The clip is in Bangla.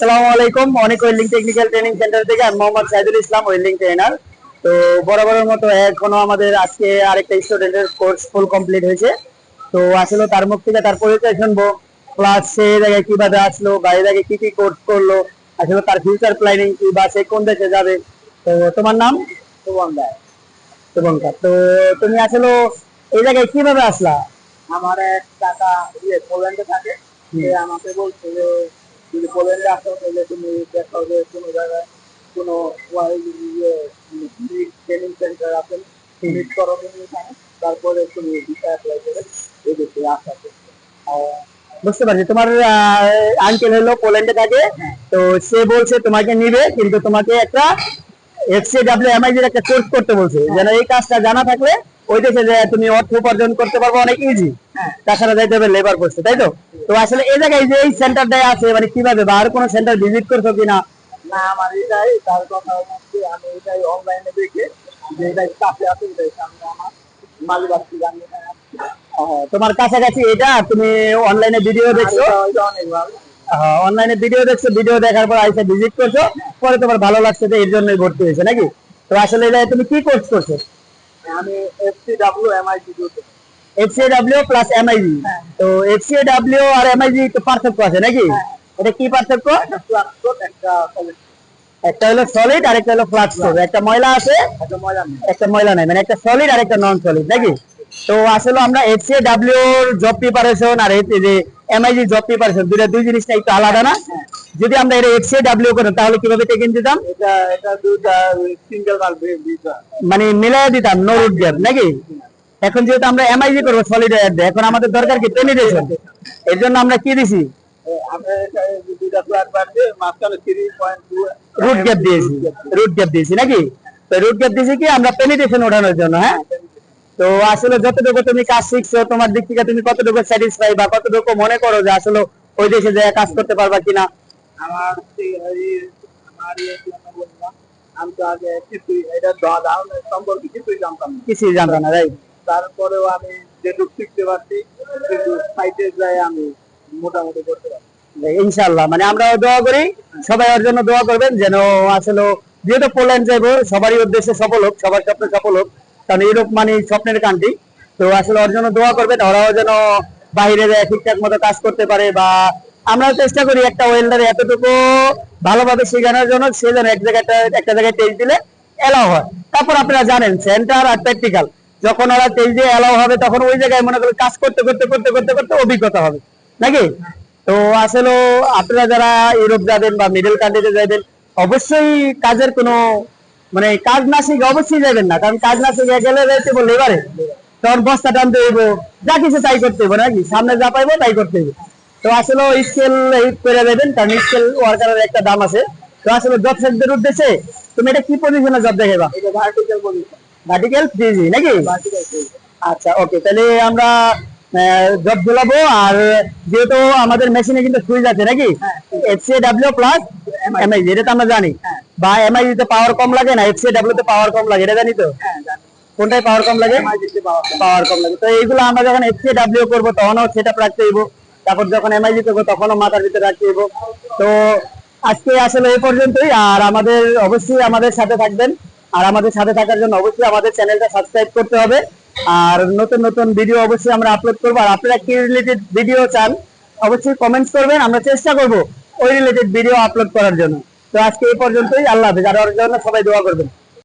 আসসালামু আলাইকুম। অনেক ওয়েল্ডিং টেকনিক্যাল ট্রেনিং সেন্টার থেকে আমি মোহাম্মদ সাইদুল ইসলাম ওয়েল্ডিং ট্রেনার তো বরাবরের মতো এখনও আমাদের আজকে আরেকটা স্টুডেন্টের কোর্স ফুল কমপ্লিট হয়েছে। তো আসলে তার মুখ থেকে তার পরিচয় শুনব প্লাস সে জায়গায় কীভাবে আসলো বা এই জায়গায় কি কি কোর্স করল আসলে তার ফিউচার প্ল্যানিং কি বা সে কোন দেশে যাবে। তো তোমার নাম? শুভঙ্কর শুভঙ্কর তো তুমি আসলে এই জায়গায় কীভাবে আসলা? আমার এক ইয়ে পোল্যান্ডে থাকে সে আমাকে বলছে যে যদি পোল্যান্ডে আসো তাহলে তুমি দেখাও যে কোনো জায়গায় কোনো ইয়ে ট্রেনিং সেন্টার আছে? মিট করো তুমি এখানে তারপরে তুমি ভিসা অ্যাপ্লাই করে এদেশে আসা বুঝতে পারছি। তোমার আঙ্কেল হলো পোল্যান্ডে থাকে। তো সে বলছে তোমাকে নিবে কিন্তু তোমাকে একটা এফসিডাব্লিউ এমআইজির একটা কোর্স করতে বলছে। যেন এই কাজটা জানা থাকলে ওই দেশে যে তুমি অর্থ উপার্জন করতে পারবে অনেক ইজি তাছাড়া যাইতে হবে লেবার করছে তাই তো তো আসলে এই জায়গায় যে এই সেন্টারটাই আছে মানে কীভাবে বা আর কোনো সেন্টার ভিজিট করছ কিনা? না আমার এটাই তার কথা হচ্ছে আমি এটাই অনলাইনে দেখে যে এটাই কাছে আছে এটাই সামনে আমার আসছি। ও, তোমার কাছাকাছি এটা? তুমি অনলাইনে ভিডিও দেখছ? অনলাইনে ভিডিও দেখছ ভিডিও দেখার পর আইসা ভিজিট করছ পরে তোমার ভালো লাগছে যে এর জন্যই ভর্তি হয়েছে নাকি? তো আসলে এটা তুমি কি কোর্স করছ? আমি FC W MIT FCW plus MIG হ্যাঁ। তো এফসিডাব্লিউ আর তো পার্থক্য আছে নাকি? এটা কি পার্থক্য? একটা হলো সলিড আর একটা হলো একটা ময়লা আছে? একটা ময়লা নেই। মানে একটা সলিড আর একটা নন সলিড নাকি? তো আসলে আমরা এফসিডাব্লিউ এর জব প্রিপারেশন আর এই যে এমআইজি জব প্রিপারেশন দুইটা দুই জিনিসটা একটু আলাদা না? যদি আমরা এটা এফসিডাব্লিউ করি তাহলে কীভাবে টেকেন দিতাম? এটা এটা দুটা সিঙ্গেল দুইটা মানে মিলাই দিতাম নো রুট গ্যাপ নাকি? এখন যেহেতু আমরা এমআইজি করব সলিড এখন আমাদের দরকার কি পেনিটেশন এর জন্য আমরা কি দিছি? রুট গ্যাপ দিয়েছি রুট গ্যাপ দিয়েছি নাকি? তো রুট গ্যাপ দিয়েছি কি? আমরা পেনিটেশন ওঠানোর জন্য হ্যাঁ? তো আসলে যতটুকু তুমি কাজ শিখছো তোমার দিক থেকে তুমি কতটুকু স্যাটিসফাই বা কতটুকু মনে করো যে আসলে ওই দেশে যে কাজ করতে পারবা কিনা? আমার আমি তো আগে কিছুই এটা সম্পর্কে কিছুই জানতাম না। কিছুই জানতো না রাইট তারপরেও আমি যেটুকু শিখতে পারছি কিন্তু সাইটে যাই আমি মোটামুটি করতে পারছি। ইনশাল্লাহ মানে আমরা দোয়া করি, সবাই ওর জন্য দোয়া করবেন যেন আসলে, যেহেতু পোল্যান্ড যাইবো, সবারই উদ্দেশ্যে সফল হোক, সবার স্বপ্ন সফল হোক, কারণ ইউরোপ মানে স্বপ্নের কান্ট্রি তো আসলে ওর জন্য দোয়া করবেন, ওরাও যেন বাইরে যায়, ঠিকঠাক মতো কাজ করতে পারে বা আমরা চেষ্টা করি একটা ওয়েল্ডার এতটুকু ভালোভাবে শেখানোর জন্য, সে যেন এক জায়গায় একটা জায়গায় টেস্ট দিলে এলাও হয়। তারপর আপনারা জানেন সেন্টার আর প্র্যাকটিক্যাল যখন ওরা তেল দিয়ে এলাও হবে, তখন ওই জায়গায় মনে করেন কাজ করতে করতে করতে করতে করতে অভিজ্ঞতা হবে। নাকি? তো আসলে আপনারা যারা ইউরোপ যাবেন বা মিডল কান্ট্রিতে যাবেন, অবশ্যই কাজের কোনো মানে কাজ না শিখে অবশ্যই যাবেন না, কারণ কাজ না শিখে গেলে যাইতে বললে এবারে তখন বস্তা টানতে হইব, যা কিছু তাই করতে হইব নাকি? সামনে যা পাইবো তাই করতে হইব। তো আসলে স্কেল হিট করে দেবেন, কারণ স্কেল ওয়ার্কারের একটা দাম আছে। তো আসলে জব সেক্টরের উদ্দেশ্যে তুমি এটা কি পজিশনে জব দেখাইবা? ভার্টিক্যাল পজিশন ভার্টিক্যাল থ্রি নাকি? আচ্ছা ওকে তাহলে আমরা জব ঝুলাবো আর যেহেতু আমাদের মেশিনে কিন্তু সুইচ আছে নাকি? এফসি ডাব্লিউ প্লাস এমআইজি এটা তো আমরা জানি। বা এমআইজি তে পাওয়ার কম লাগে না? এফসি ডাব্লিউ তে পাওয়ার কম লাগে এটা জানি তো? হ্যাঁ কোনটায় পাওয়ার কম লাগে? পাওয়ার কম লাগে। তো এইগুলো আমরা যখন এফসি ডাব্লিউ করব তখনও সেটা রাখতে হইব। তারপর যখন এমআইজি করব তখনও মাথার ভিতরে রাখতে হইব। তো আজকে আসলে এই পর্যন্তই আর আমাদের অবশ্যই আমাদের সাথে থাকবেন। আর আমাদের সাথে থাকার জন্য অবশ্যই আমাদের চ্যানেলটা সাবস্ক্রাইব করতে হবে। আর নতুন নতুন ভিডিও অবশ্যই আমরা আপলোড করব। আর আপনারা কি রিলেটেড ভিডিও চান, অবশ্যই কমেন্টস করবেন। আমরা চেষ্টা করব ওই রিলেটেড ভিডিও আপলোড করার জন্য। তো আজকে এই পর্যন্তই। আল্লাহ হাফেজ। আর ওর জন্য সবাই দোয়া করবেন।